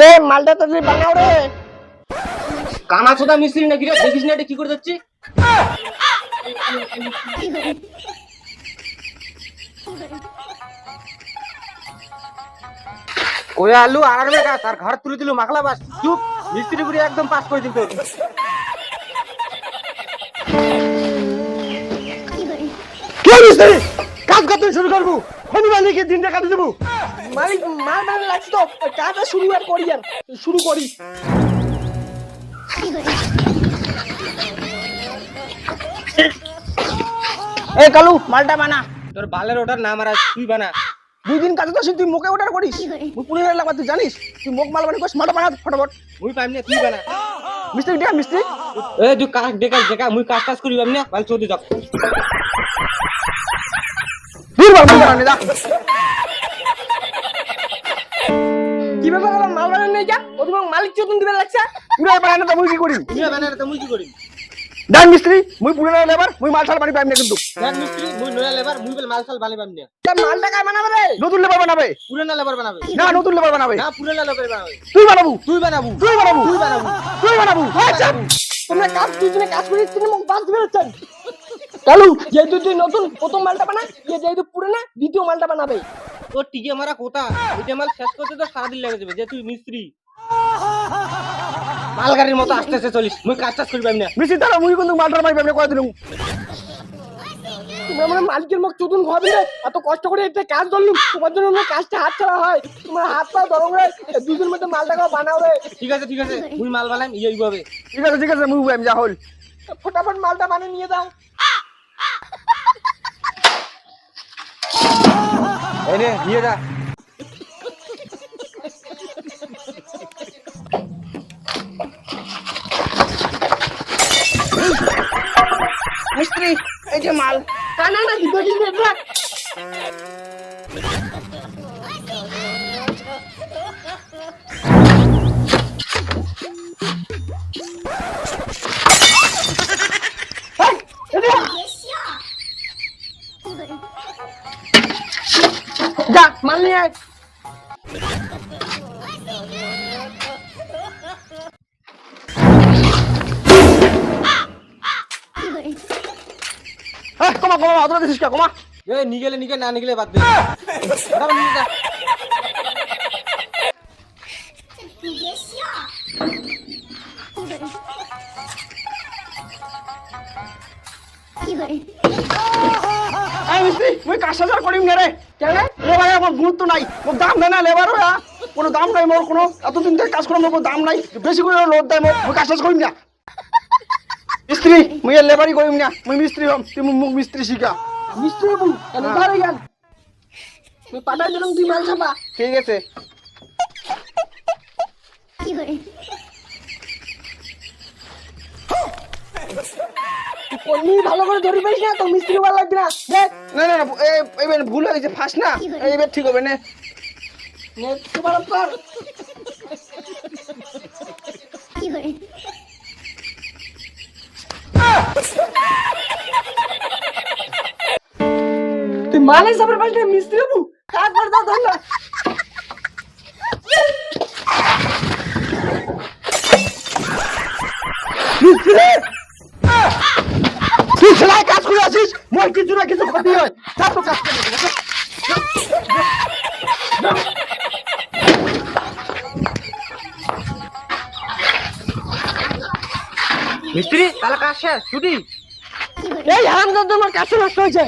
রে মালটা তাড়াতাড়ি বানাও রে। কানা ছোদা মিস্ত্রি নাকি রে? দেখিস না এটা কি করে যাচ্ছি ওই আলু আর বেটা তার ঘর তুলে দিল মাখলা বাস চুপ মিস্ত্রি করে একদম পাস করে দিল। তোর কি মিস্ত্রি? করতে আমি মালিকে দিনটা কাটে দেবো। মালিক মাল মানে লাগছে তো। কাজটা শুরু আর করি আর। শুরু করি। এই কালু মালটা বানা। তোর বালের ওটার নাম আর তুই বানা। দুই দিন কাজে তো তুই মুখে ওটার করিস। মুখ পুলিশ লাগবা তুই জানিস? তুই মুখ মাল বানি করিস মালটা বানা ফটাফট। মুই পাইম না তুই বানা। মিস্ত্রি ডেকা মিস্ত্রি এ তুই কাজ ডেকা ডেকা মুই কাজ টাজ করি পাইম না বাল চোদি যাক দূর বার মুখ বানানি দা কি ব্যাপার আমার মাল বানানি নেই যা? ও তোমার মালিক চতুন দিবে লাগছে? পুরো বানানো তো মুই কি করি? তুই বানা তো মুই কি করি? ডান মিস্ত্রি মুই পুরো লেবার মুই মাল ছাড় বানি পাইম না কিন্তু। দেখ মিস্ত্রি মুই নয়া লেবার মুই বেল মাল সাল বালে পাইম না। তা মালটা কায় বানাবে রে? নতুন লেবার বানাবে। পুরানা লেবার বানাবে। না নতুন লেবার বানাবে। না পুরানা লেবার বানাবে। তুই বানাবো। তুই বানাবো। তুই বানাবো। তুই বানাবো। তুই বানাবো। আচ্ছা তোমরা কাজ দুজনে কাজ করে তুমি মুখ বাস দিবে রাখছেন কালু যেহেতু তুই নতুন প্রথম মালটা বানা যে যেহেতু পুরনো দ্বিতীয় মালটা বানাবে। তোর টিকে মারা কোথা? ওইটা মাল শেষ করতে তো সারাদিন লেগে যাবে যে তুই মিস্ত্রি। মালগাড়ির মতো আস্তে আস্তে চলিস। মুই কাজ টাজ না। মিস্ত্রি তারা মুই কিন্তু তোমরা মানে মালিকের মুখ চতুন খাবি রে এত কষ্ট করে একটা কাজ ধরলুম তোমার জন্য আমার কাজটা হাত ছাড়া হয়। তোমার হাত পা ধরো রে দুজনের মধ্যে মালটা বানাও রে। ঠিক আছে ঠিক আছে মুই মাল বানাইম ইয়ে এইভাবে ঠিক আছে ঠিক আছে মুই আমি যা হল। ফটাফট মালটা বানিয়ে নিয়ে যাও। এনে নিয়ে যা মিস্ত্রি এই যে মাল কানা না কি দুদিন দেখ যা মাল নিয়ে আয় কমা কমা অতটা দিছিস কে কমা? এ নিগেলে নিগে না নিগেলে বাদ দে। মুই কাজ সাজার করিম না রে। কেন? আমার গুরুত্ব নাই। মোর দাম দেয় না লেবার ওরা। কোনো দাম নাই মোর কোনো এতদিন থেকে কাজ করার মোর দাম নাই। বেশি করে লোড দেয় মোর। কাজ শেষ করিম না। মিস্ত্রি মুই এর লেবারই করিম না। মুই মিস্ত্রি হম তুই মুখ মিস্ত্রি শিখা। মিস্ত্রি হবু কেন ধারে গেল। তুই পাঠাই দিলাম তুই মাল ছাপা ঠিক আছে। তুই কর্মী ভালো করে ধরি পাইস না তো মিস্ত্রি ভালো লাগবে না। দেখ না না না এ- এবার ভুল হয়ে গেছে ফার্স্ট না এইবার ঠিক হবে না। নে তোমার কর। তুই মানে সবার পাশে মিস্ত্রি হবু কাজ করে দাও ধরলা মিস্ত্রি তুই সেলাই কাজ করে আসিস মোর কিছু না কিছু ক্ষতি হয়। তা তো কাজ মিস্ত্রি তাহলে কাজ শেষ ছুটি? এই হারামজাদা আমার কাছে নষ্ট হয়েছে।